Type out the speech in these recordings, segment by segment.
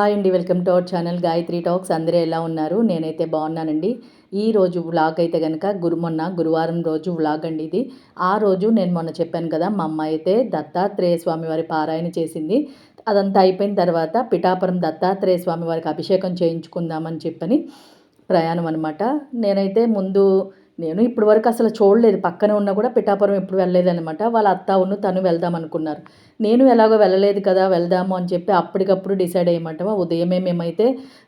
Hi అండి welcome to our channel Gayatri talks. అందరూ ఎలా ఉన్నారు? నేనైతే బాగున్నానండి. ఈ రోజు వ్లాగ్ అయితే కనుక గురు మొన్న గురువారం రోజు వ్లాగ్ అండి ఇది. ఆ రోజు నేను మొన్న చెప్పాను కదా మా అమ్మ అయితే దత్తాత్రేయ స్వామివారి పారాయణ చేసింది. అదంతా అయిపోయిన తర్వాత పిఠాపురం దత్తాత్రేయ స్వామివారికి అభిషేకం చేయించుకుందామని చెప్పని ప్రయాణం అనమాట నేనైతే ముందు నేను ఇప్పటి వరకు అసలు చూడలేదు. పక్కనే ఉన్నా కూడా పిఠాపురం ఎప్పుడు వెళ్ళలేదనమాట వాళ్ళ అత్త ఉన్ను తను వెళ్దాం అనుకున్నారు నేను ఎలాగో వెళ్ళలేదు కదా వెళ్దాము అని చెప్పి అప్పటికప్పుడు డిసైడ్ అయ్యమాట ఉదయమే మేమైతే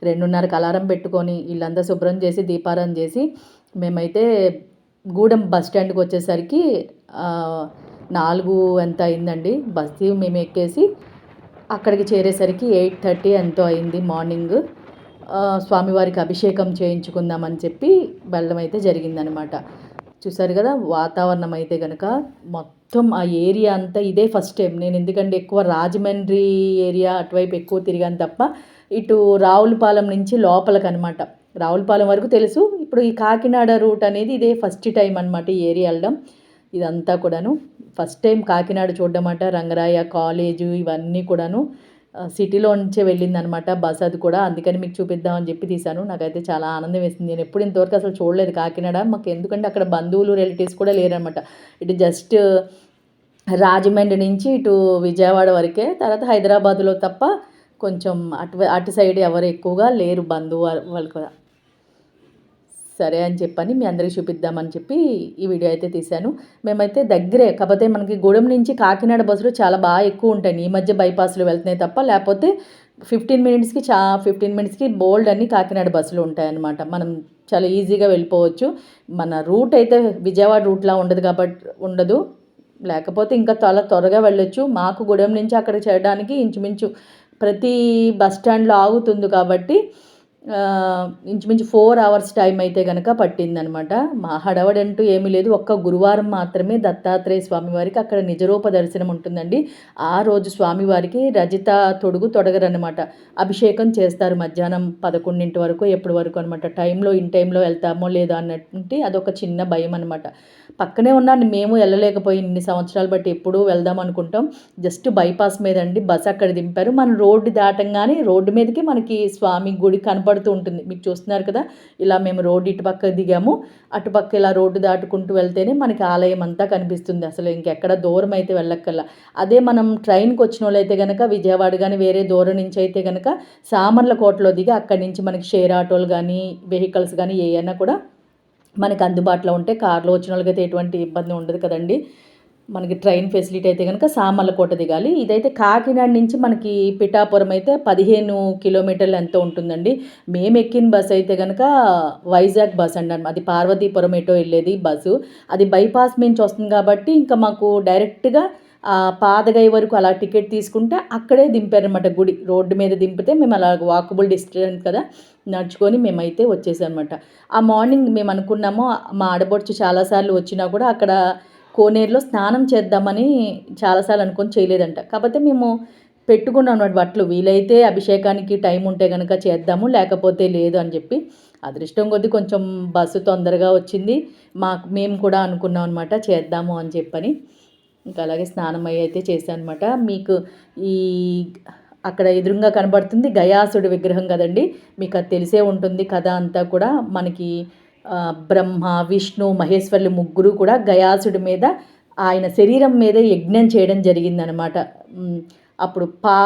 రెండున్నరకు అలారం పెట్టుకొని వీళ్ళంతా శుభ్రం చేసి దీపారం చేసి మేమైతే గూడెం బస్ స్టాండ్కి వచ్చేసరికి నాలుగు ఎంత అయిందండి? బస్సు మేము ఎక్కేసి అక్కడికి చేరేసరికి ఎయిట్ థర్టీ ఎంతో అయింది మార్నింగ్. స్వామివారికి అభిషేకం చేయించుకుందామని చెప్పి వెళ్ళడం అయితే జరిగిందనమాట చూసారు కదా వాతావరణం అయితే కనుక మొత్తం ఆ ఏరియా అంతా ఇదే ఫస్ట్ టైం. నేను ఎందుకంటే ఎక్కువ రాజమండ్రి ఏరియా అటువైపు ఎక్కువ తిరిగాను తప్ప ఇటు రావులపాలెం నుంచి లోపలకనమాట. అనమాట రావులపాలెం వరకు తెలుసు. ఇప్పుడు ఈ కాకినాడ రూట్ అనేది ఇదే ఫస్ట్ టైం అనమాట ఈ ఏరియా వెళ్ళడం. ఇదంతా కూడాను ఫస్ట్ టైం కాకినాడ చూడడం అట రంగరాయ కాలేజు ఇవన్నీ కూడాను. సిటీలో నుంచే వెళ్ళిందనమాట. బస్ అది కూడా అందుకని మీకు చూపిద్దామని చెప్పి తీశాను. నాకైతే చాలా ఆనందం వేసింది. నేను ఎప్పుడు ఇంతవరకు అసలు చూడలేదు కాకినాడ. మాకు ఎందుకంటే అక్కడ బంధువులు రిలేటివ్స్ కూడా లేరనమాట. ఇటు జస్ట్ రాజమండ్రి నుంచి ఇటు విజయవాడ వరకే. తర్వాత హైదరాబాద్లో తప్ప కొంచెం అటు అటు సైడ్ ఎవరు ఎక్కువగా లేరు బంధువు వాళ్ళు కూడా సరే అని చెప్పని మీ అందరికీ చూపిద్దామని చెప్పి ఈ వీడియో అయితే తీశాను. మేమైతే దగ్గరే కాకపోతే మనకి గూడెం నుంచి కాకినాడ బస్సులు చాలా బాగా ఎక్కువ ఉంటాయి. ఈ మధ్య బైపాస్లు వెళ్తున్నాయి తప్ప లేకపోతే ఫిఫ్టీన్ మినిట్స్కి చా ఫిఫ్టీన్ మినిట్స్కి బోల్డ్ అన్ని కాకినాడ బస్సులు ఉంటాయన్నమాట. మనం చాలా ఈజీగా వెళ్ళిపోవచ్చు. మన రూట్ అయితే విజయవాడ రూట్లా ఉండదు కాబట్టి ఉండదు. లేకపోతే ఇంకా చాలా త్వరగా వెళ్ళొచ్చు. మాకు గూడెం నుంచి అక్కడ చేరడానికి ఇంచుమించు ప్రతి బస్ స్టాండ్లో ఆగుతుంది కాబట్టి ఇంచుమించు ఫోర్ అవర్స్ టైం అయితే కనుక పట్టిందనమాట. మా హడవడంటూ ఏమీ లేదు. ఒక్క గురువారం మాత్రమే దత్తాత్రేయ స్వామివారికి అక్కడ నిజరూప దర్శనం ఉంటుందండి. ఆ రోజు స్వామివారికి రజిత తొడుగు తొడగరనమాట అభిషేకం చేస్తారు మధ్యాహ్నం పదకొండింటి వరకు ఎప్పటి వరకు అనమాట టైంలో ఇన్ టైంలో వెళ్తామో లేదో అన్నట్టు అదొక చిన్న భయం అనమాట పక్కనే ఉన్నాను. మేము వెళ్ళలేకపోయి ఇన్ని సంవత్సరాలు బట్టి ఎప్పుడూ వెళ్దాం అనుకుంటాం. జస్ట్ బైపాస్ మీద అండి బస్ అక్కడ దింపారు. మనం రోడ్డు దాటంగానే రోడ్డు మీదకి మనకి స్వామి గుడి కనపడ కనపడుతూ ఉంటుంది. మీకు చూస్తున్నారు కదా ఇలా మేము రోడ్డు ఇటుపక్క దిగాము. అటుపక్క ఇలా రోడ్డు దాటుకుంటూ వెళ్తేనే మనకి ఆలయం అంతా కనిపిస్తుంది. అసలు ఇంకెక్కడ దూరం అయితే వెళ్ళక్కల్లా అదే మనం ట్రైన్కి వచ్చిన వాళ్ళు అయితే కనుక విజయవాడ కానీ వేరే దూరం నుంచి అయితే కనుక సామర్ల కోటలో దిగి అక్కడి నుంచి మనకి షేర్ ఆటోలు కానీ వెహికల్స్ కానీ ఏమైనా కూడా మనకి అందుబాటులో ఉంటే కార్లో వచ్చిన వాళ్ళకైతే ఎటువంటి ఇబ్బంది ఉండదు కదండి. మనకి ట్రైన్ ఫెసిలిటీ అయితే కనుక సామర్లకోట దిగాలి. ఇదైతే కాకినాడ నుంచి మనకి పిఠాపురం అయితే పదిహేను కిలోమీటర్లు ఎంతో ఉంటుందండి. మేము ఎక్కిన బస్ అయితే కనుక వైజాగ్ బస్ అండి. అది పార్వతీపురం ఎటో వెళ్ళేది బస్సు. అది బైపాస్ నుంచి వస్తుంది కాబట్టి ఇంకా మాకు డైరెక్ట్గా పాదగై వరకు అలా టికెట్ తీసుకుంటే అక్కడే దింపారనమాట గుడి. రోడ్డు మీద దింపితే మేము అలా వాకబుల్ డిస్టెన్స్ కదా నడుచుకొని మేమైతే వచ్చేసామన్నమాట ఆ మార్నింగ్ మేము అనుకున్నాము మా ఆడబొడుచు చాలాసార్లు వచ్చినా కూడా అక్కడ కోనేరులో స్నానం చేద్దామని చాలాసార్లు అనుకొని చేయలేదంట. కాకపోతే మేము పెట్టుకున్నాం అన్నమాట బట్టలు. వీలైతే అభిషేకానికి టైం ఉంటే కనుక చేద్దాము లేకపోతే లేదు అని చెప్పి. అదృష్టం కొద్దీ కొంచెం బస్సు తొందరగా వచ్చింది. మాకు మేము కూడా అనుకున్నాం అనమాట చేద్దాము అని చెప్పని. ఇంకా అలాగే స్నానం అయ్యి అయితే చేశాను అనమాట మీకు ఈ అక్కడ ఎదురుగా కనబడుతుంది గయాసుడి విగ్రహం కదండి. మీకు అది తెలిసే ఉంటుంది కథ అంతా కూడా. మనకి బ్రహ్మ విష్ణు మహేశ్వర్లు ముగ్గురు కూడా గయాసుడి మీద ఆయన శరీరం మీద యజ్ఞం చేయడం జరిగిందనమాట అప్పుడు పా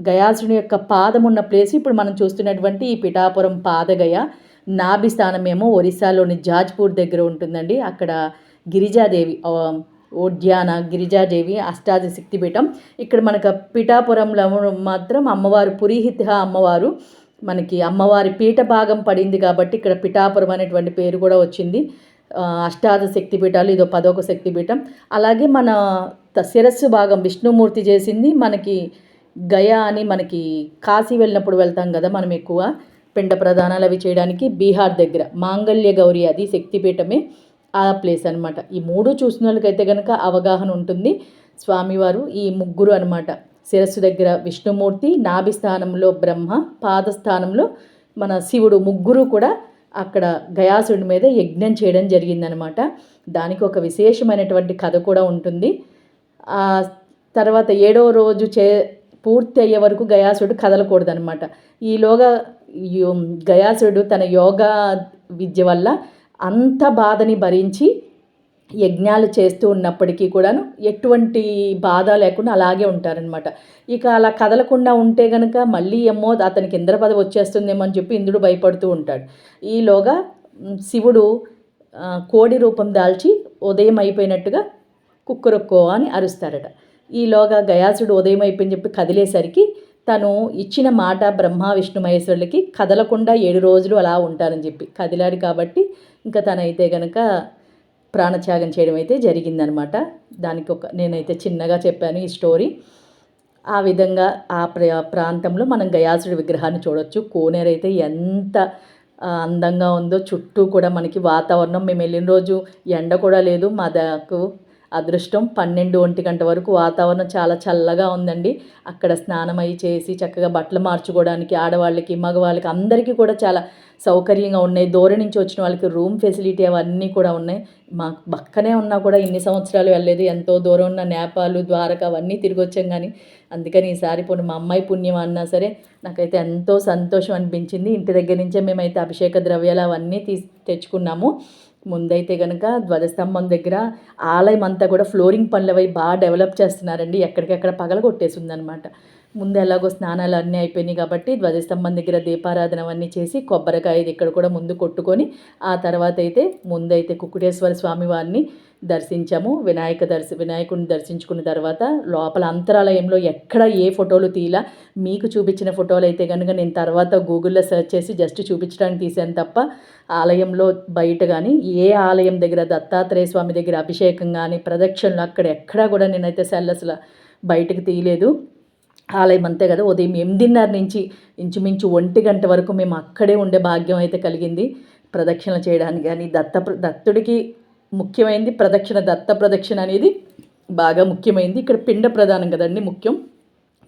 గయాసుడి యొక్క పాదం ఉన్న ప్లేస్ ఇప్పుడు మనం చూస్తున్నటువంటి ఈ పిఠాపురం పాదగయ నాభి స్థానమేమో ఒరిస్సాలోని జాజ్పూర్ దగ్గర ఉంటుందండి. అక్కడ గిరిజాదేవి ఉద్యాన గిరిజాదేవి అష్టాది శక్తిపీఠం. ఇక్కడ మనకు పిఠాపురంలో మాత్రం అమ్మవారు పురీహిత అమ్మవారు మనకి అమ్మవారి పీఠ భాగం పడింది కాబట్టి ఇక్కడ పిఠాపురం అనేటువంటి పేరు కూడా వచ్చింది. అష్టాద శక్తిపీఠాలు ఇదో పదొక శక్తిపీఠం. అలాగే మన శిరస్సు భాగం విష్ణుమూర్తి చేసింది. మనకి గయా అని మనకి కాశీ వెళ్ళినప్పుడు వెళ్తాం కదా మనం ఎక్కువ. పిండ ప్రధానాలు అవి చేయడానికి బీహార్ దగ్గర. మాంగళ్య గౌరి అది శక్తిపీఠమే ఆ ప్లేస్ అనమాట ఈ మూడు చూసిన వాళ్ళకైతే కనుక అవగాహన ఉంటుంది. స్వామివారు ఈ ముగ్గురు అనమాట శిరస్సు దగ్గర విష్ణుమూర్తి నాభి స్థానంలో బ్రహ్మ పాదస్థానంలో మన శివుడు ముగ్గురు కూడా అక్కడ గయాసుడి మీద యజ్ఞం చేయడం జరిగిందనమాట. దానికి ఒక విశేషమైనటువంటి కథ కూడా ఉంటుంది. తర్వాత ఏడవ రోజు చే పూర్తి అయ్యే వరకు గయాసుడు కదలకూడదనమాట. ఈలోగా గయాసుడు తన యోగా విద్య వల్ల అంత బాధని భరించి యజ్ఞాలు చేస్తూ ఉన్నప్పటికీ కూడాను ఎటువంటి బాధ లేకుండా అలాగే ఉంటారనమాట ఇక అలా కదలకుండా ఉంటే గనక మళ్ళీ ఏమో అతనికి ఇంద్రపద వచ్చేస్తుందేమో అని చెప్పి ఇంద్రుడు భయపడుతూ ఉంటాడు. ఈలోగా శివుడు కోడి రూపం దాల్చి ఉదయం అయిపోయినట్టుగా కుక్కరొక్కో అని అరుస్తారట. ఈలోగా గయాసుడు ఉదయం అయిపోయిన చెప్పి కదిలేసరికి తను ఇచ్చిన మాట బ్రహ్మ విష్ణు మహేశ్వరులకి కదలకుండా ఏడు రోజులు అలా ఉంటారని చెప్పి. కదిలాడు కాబట్టి ఇంకా తనైతే గనక ప్రాణత్యాగం చేయడం అయితే జరిగిందనమాట. దానికి ఒక నేనైతే చిన్నగా చెప్పాను ఈ స్టోరీ. ఆ విధంగా ఆ ప్రాంతంలో మనం గయాసుడి విగ్రహాన్ని చూడొచ్చు. కోనేరు అయితే ఎంత అందంగా ఉందో చుట్టూ కూడా మనకి వాతావరణం. మేము వెళ్ళిన రోజు ఎండ కూడా లేదు. మా దాకు అదృష్టం పన్నెండు ఒంటి గంట వరకు వాతావరణం చాలా చల్లగా ఉందండి. అక్కడ స్నానం అయి చేసి చక్కగా బట్టలు మార్చుకోవడానికి ఆడవాళ్ళకి మగవాళ్ళకి అందరికీ కూడా చాలా సౌకర్యంగా ఉన్నాయి. దూరం నుంచి వచ్చిన వాళ్ళకి రూమ్ ఫెసిలిటీ అవన్నీ కూడా ఉన్నాయి. మా పక్కనే ఉన్నా కూడా ఇన్ని సంవత్సరాలు వెళ్ళలేదు. ఎంతో దూరం ఉన్న నేపాలు ద్వారక అవన్నీ తిరిగి వచ్చాం కానీ అందుకని ఈసారి పోనీ మా అమ్మాయి పుణ్యం అన్నా సరే నాకైతే ఎంతో సంతోషం అనిపించింది. ఇంటి దగ్గర నుంచే మేమైతే అభిషేక ద్రవ్యాలు అవన్నీ తీసి తెచ్చుకున్నాము. ముందైతే కనుక ధ్వజస్తంభం దగ్గర ఆలయం అంతా కూడా ఫ్లోరింగ్ పనులవై బాగా డెవలప్ చేస్తున్నారండి. ఎక్కడికెక్కడ పగల కొట్టేసి ఉందనమాట ముందు ఎలాగో స్నానాలు అన్నీ అయిపోయినాయి కాబట్టి ధ్వజస్తంభం దగ్గర దీపారాధన అవన్నీ చేసి కొబ్బరికాయది ఇక్కడ కూడా ముందు కొట్టుకొని ఆ తర్వాత అయితే ముందైతే కుకుటేశ్వర స్వామి వారిని దర్శించాము. వినాయక దర్శ వినాయకుడిని దర్శించుకున్న తర్వాత లోపల అంతరాలయంలో ఎక్కడ ఏ ఫోటోలు తీలా మీకు చూపించిన ఫోటోలు అయితే కనుక నేను తర్వాత గూగుల్లో సెర్చ్ చేసి జస్ట్ చూపించడానికి తీశాను తప్ప ఆలయంలో బయట కానీ ఏ ఆలయం దగ్గర దత్తాత్రేయ స్వామి దగ్గర అభిషేకం కానీ ప్రదక్షిణలు అక్కడ ఎక్కడా కూడా నేనైతే సెల్ అసలు బయటకు తీయలేదు. ఆలయం అంతే కదా ఉదయం ఎనిమిదిన్నర నుంచి ఇంచుమించు ఒంటి గంట వరకు మేము అక్కడే ఉండే భాగ్యం అయితే కలిగింది. ప్రదక్షిణ చేయడానికి కానీ దత్త దత్తుడికి ముఖ్యమైనది ప్రదక్షిణ దత్త ప్రదక్షిణ అనేది బాగా ముఖ్యమైనది ఇక్కడ పిండ ప్రధానం కదండి ముఖ్యం.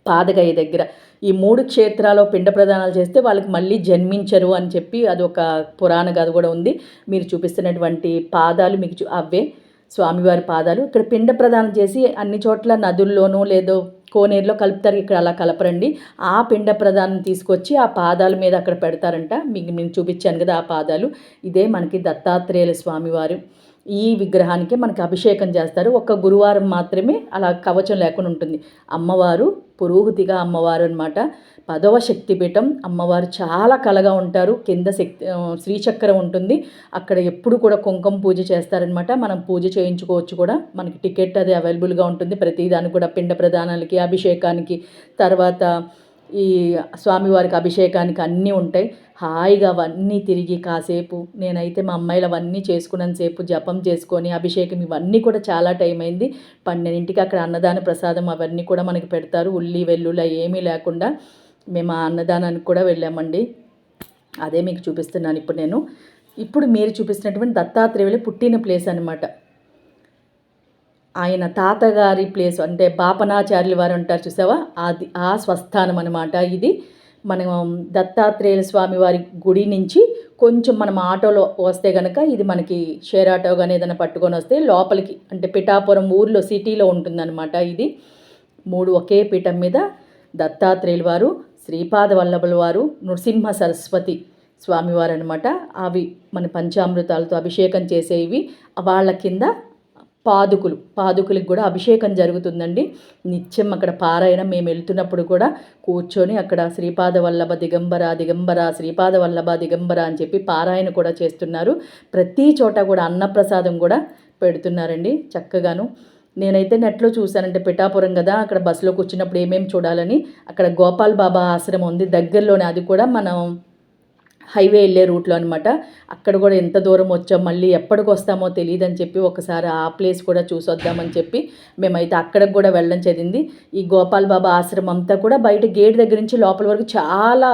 పాదగయ్య దగ్గర ఈ మూడు క్షేత్రాల్లో పిండ ప్రదానాలు చేస్తే వాళ్ళకి మళ్ళీ జన్మించరు అని చెప్పి అది ఒక పురాణ గది కూడా ఉంది. మీరు చూపిస్తున్నటువంటి పాదాలు మీకు చూ- అవే స్వామివారి పాదాలు. ఇక్కడ పిండ ప్రదానం చేసి అన్ని చోట్ల నదుల్లోనూ లేదో కోనేరులో కలుపుతారు. ఇక్కడ అలా కలపరండి. ఆ పిండ ప్రదానం తీసుకొచ్చి ఆ పాదాల మీద అక్కడ పెడతారంట. మీకు నేను చూపించాను కదా ఆ పాదాలు. ఇదే మనకి దత్తాత్రేయుల స్వామివారు. ఈ విగ్రహానికి మనకి అభిషేకం చేస్తారు. ఒక్క గురువారం మాత్రమే అలా కవచం లేకుండా ఉంటుంది. అమ్మవారు పురోహితిగా అమ్మవారు అనమాట పదవ శక్తిపీఠం అమ్మవారు చాలా కలగా ఉంటారు. కింద శక్తి శ్రీచక్రం ఉంటుంది. అక్కడ ఎప్పుడు కూడా కుంకుమ పూజ చేస్తారనమాట మనం పూజ చేయించుకోవచ్చు కూడా. మనకి టికెట్ అది అవైలబుల్గా ఉంటుంది. ప్రతిదాని కూడా పిండ ప్రధానాలకి అభిషేకానికి తర్వాత ఈ స్వామివారికి అభిషేకానికి అన్నీ ఉంటాయి. హాయిగా అవన్నీ తిరిగి కాసేపు నేనైతే మా అమ్మాయిలు అవన్నీ చేసుకున్నంతసేపు జపం చేసుకొని అభిషేకం ఇవన్నీ కూడా చాలా టైం అయింది. పన్నెండింటికి అక్కడ అన్నదాన ప్రసాదం అవన్నీ కూడా మనకి పెడతారు. ఉల్లి వెల్లుల్లి ఏమీ లేకుండా మేము ఆ అన్నదానానికి కూడా వెళ్ళామండి. అదే మీకు చూపిస్తున్నాను ఇప్పుడు నేను. ఇప్పుడు మీరు చూపిస్తున్నటువంటి దత్తాత్రేయులు పుట్టిన ప్లేస్ అనమాట ఆయన తాతగారి ప్లేస్ అంటే బాపనాచార్యులు వారు అంటారు చూసావా? అది ఆ స్వస్థానం అనమాట ఇది. మనం దత్తాత్రేయుల స్వామి వారి గుడి నుంచి కొంచెం మనం ఆటోలో వస్తే కనుక ఇది మనకి షేర్ ఆటో కానీ ఏదైనా పట్టుకొని వస్తే లోపలికి అంటే పిఠాపురం ఊర్లో సిటీలో ఉంటుందన్నమాట ఇది. మూడు ఒకే పీఠం మీద దత్తాత్రేయుల వారు శ్రీపాద వల్లభుల వారు నృసింహ సరస్వతి స్వామివారు అనమాట అవి మన పంచామృతాలతో అభిషేకం చేసేవి. వాళ్ళ కింద పాదుకులు. పాదుకులకు కూడా అభిషేకం జరుగుతుందండి. నిత్యం అక్కడ పారాయణ మేము వెళ్తున్నప్పుడు కూడా కూర్చొని అక్కడ శ్రీపాద వల్లభ దిగంబర దిగంబర శ్రీపాద వల్లభ దిగంబర అని చెప్పి పారాయణ కూడా చేస్తున్నారు. ప్రతి చోట కూడా అన్నప్రసాదం కూడా పెడుతున్నారండి. చక్కగాను నేనైతే నెట్లో చూశానంటే పిఠాపురం కదా అక్కడ బస్సులో కూర్చున్నప్పుడు ఏమేమి చూడాలని అక్కడ గోపాల్ బాబా ఆశ్రమం ఉంది. దగ్గరలోనే అది కూడా మనం హైవే వెళ్ళే రూట్లో అనమాట అక్కడ కూడా ఎంత దూరం వచ్చాం మళ్ళీ ఎప్పటికి వస్తామో తెలియదని చెప్పి ఒకసారి ఆ ప్లేస్ కూడా చూసొద్దామని చెప్పి మేమైతే అక్కడికి కూడా వెళ్ళడం జరిగింది. ఈ గోపాల్ బాబా ఆశ్రమం అంతా కూడా బయట గేట్ దగ్గర నుంచి లోపల వరకు చాలా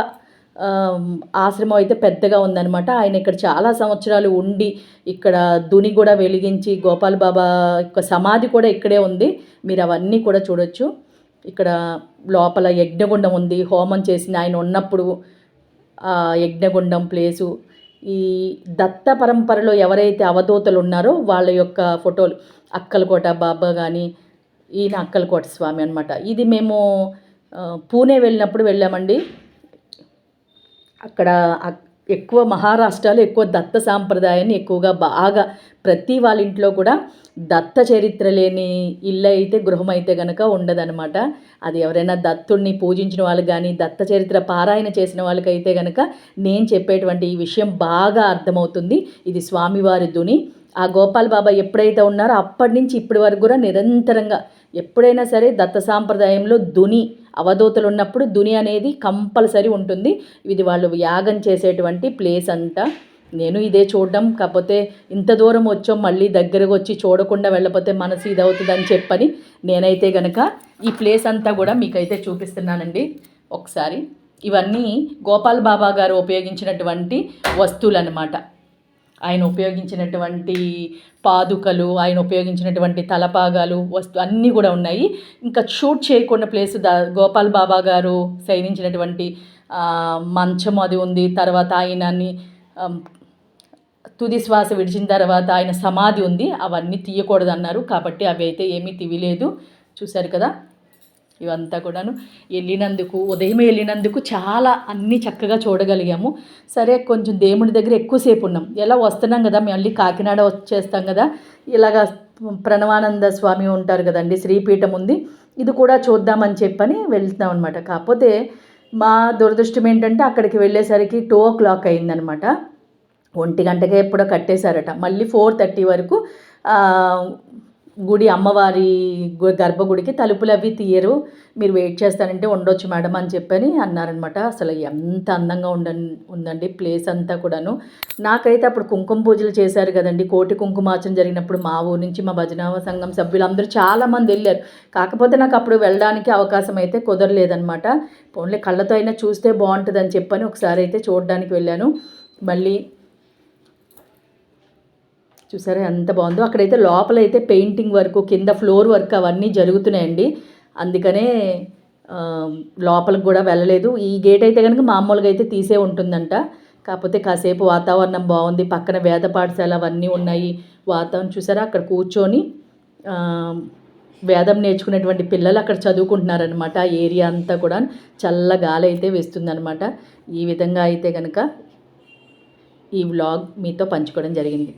ఆశ్రమం అయితే పెద్దగా ఉందన్నమాట. ఆయన ఇక్కడ చాలా సంవత్సరాలు ఉండి ఇక్కడ దుని కూడా వెలిగించి గోపాల్ బాబా యొక్క సమాధి కూడా ఇక్కడే ఉంది. మీరు అవన్నీ కూడా చూడొచ్చు. ఇక్కడ లోపల యజ్ఞగుండం ఉంది. హోమం చేసింది ఆయన ఉన్నప్పుడు యజ్ఞగుండం ప్లేసు. ఈ దత్త పరంపరలో ఎవరైతే అవధూతలు ఉన్నారో వాళ్ళ యొక్క ఫోటోలు అక్కలకోట బాబా కానీ ఈయన అక్కలకోట స్వామి అనమాట ఇది మేము పూణే వెళ్ళినప్పుడు వెళ్ళామండి. అక్కడ అక్- ఎక్కువ మహారాష్ట్రలో ఎక్కువ దత్త సాంప్రదాయాన్ని ఎక్కువగా బాగా ప్రతి వాళ్ళ ఇంట్లో కూడా దత్త చరిత్ర లేని ఇల్లు అయితే గృహం అయితే గనక ఉండదనమాట అది ఎవరైనా దత్తుడిని పూజించిన వాళ్ళకి కానీ దత్త చరిత్ర పారాయణ చేసిన వాళ్ళకైతే గనక నేను చెప్పేటువంటి ఈ విషయం బాగా అర్థమవుతుంది. ఇది స్వామివారి దుని ఆ గోపాల్ బాబా ఎప్పుడైతే ఉన్నారో అప్పటి నుంచి ఇప్పటి వరకు కూడా నిరంతరంగా ఎప్పుడైనా సరే దత్త సాంప్రదాయంలో దుని అవధూతలు ఉన్నప్పుడు దుని అనేది కంపల్సరీ ఉంటుంది. ఇది వాళ్ళు యాగం చేసేటువంటి ప్లేస్ అంట. నేను ఇదే చూడడం కాకపోతే ఇంత దూరం వచ్చాం మళ్ళీ దగ్గరకు వచ్చి చూడకుండా వెళ్ళపోతే మనసు ఇది అవుతుందని చెప్పని నేనైతే గనక ఈ ప్లేస్ అంతా కూడా మీకైతే చూపిస్తున్నానండి. ఒకసారి ఇవన్నీ గోపాల్ బాబా గారు ఉపయోగించినటువంటి వస్తువులు అన్నమాట ఆయన ఉపయోగించినటువంటి పాదుకలు ఆయన ఉపయోగించినటువంటి తలపాగాలు వస్తు అన్నీ కూడా ఉన్నాయి. ఇంకా షూట్ చేయకుండా ప్లేస్ దా గోపాల్ బాబా గారు శయనించినటువంటి మంచం అది ఉంది. తర్వాత ఆయనని తుది శ్వాస విడిచిన తర్వాత ఆయన సమాధి ఉంది. అవన్నీ తీయకూడదు అన్నారు కాబట్టి అవి అయితే ఏమీ తీయలేదు చూశారు కదా? ఇవంతా కూడాను వెళ్ళినందుకు ఉదయం వెళ్ళినందుకు చాలా అన్నీ చక్కగా చూడగలిగాము. సరే కొంచెం దేవుడి దగ్గర ఎక్కువసేపు ఉన్నాం. ఎలా వస్తున్నాం కదా మళ్ళీ కాకినాడ వచ్చేస్తాం కదా ఇలాగా ప్రణవానంద స్వామి ఉంటారు కదండి శ్రీపీఠం ఉంది. ఇది కూడా చూద్దామని చెప్పని వెళ్తున్నాం అనమాట కాకపోతే మా దురదృష్టం ఏంటంటే అక్కడికి వెళ్ళేసరికి టూ ఓ క్లాక్ అయిందనమాట ఒంటి గంటకే ఎప్పుడో కట్టేశారట. మళ్ళీ ఫోర్ థర్టీ వరకు గుడి అమ్మవారి గర్భగుడికి తలుపులు అవి తీయరు. మీరు వెయిట్ చేస్తానంటే ఉండొచ్చు మేడం అని చెప్పని అన్నారనమాట. అసలు ఎంత అందంగా ఉండ ఉందండి ప్లేస్ అంతా కూడాను. నాకైతే అప్పుడు కుంకుమ పూజలు చేశారు కదండి. కోటి కుంకుమార్చన జరిగినప్పుడు మా ఊరు నుంచి మా భజన సంఘం సభ్యులు అందరూ చాలామంది వెళ్ళారు. కాకపోతే నాకు అప్పుడు వెళ్ళడానికి అవకాశం అయితే కుదరలేదనమాట. ఓన్లీ కళ్ళతో అయినా చూస్తే బాగుంటుందని చెప్పని ఒకసారి అయితే చూడడానికి వెళ్ళాను. మళ్ళీ చూసారా ఎంత బాగుందో. అక్కడైతే లోపల అయితే పెయింటింగ్ వర్క్ కింద ఫ్లోర్ వర్క్ అవన్నీ జరుగుతున్నాయండి. అందుకనే లోపలికి కూడా వెళ్ళలేదు. ఈ గేట్ అయితే కనుక మామూలుగా అయితే తీసే ఉంటుందంట. కాకపోతే కాసేపు వాతావరణం బాగుంది. పక్కన వేద పాఠశాల అవన్నీ ఉన్నాయి. వాతావరణం చూసారా? అక్కడ కూర్చొని వేదం నేర్చుకునేటువంటి పిల్లలు అక్కడ చదువుకుంటున్నారనమాట ఆ ఏరియా అంతా కూడా చల్ల గాలి అయితే వేస్తుందనమాట ఈ విధంగా అయితే కనుక ఈ వ్లాగ్ మీతో పంచుకోవడం జరిగింది.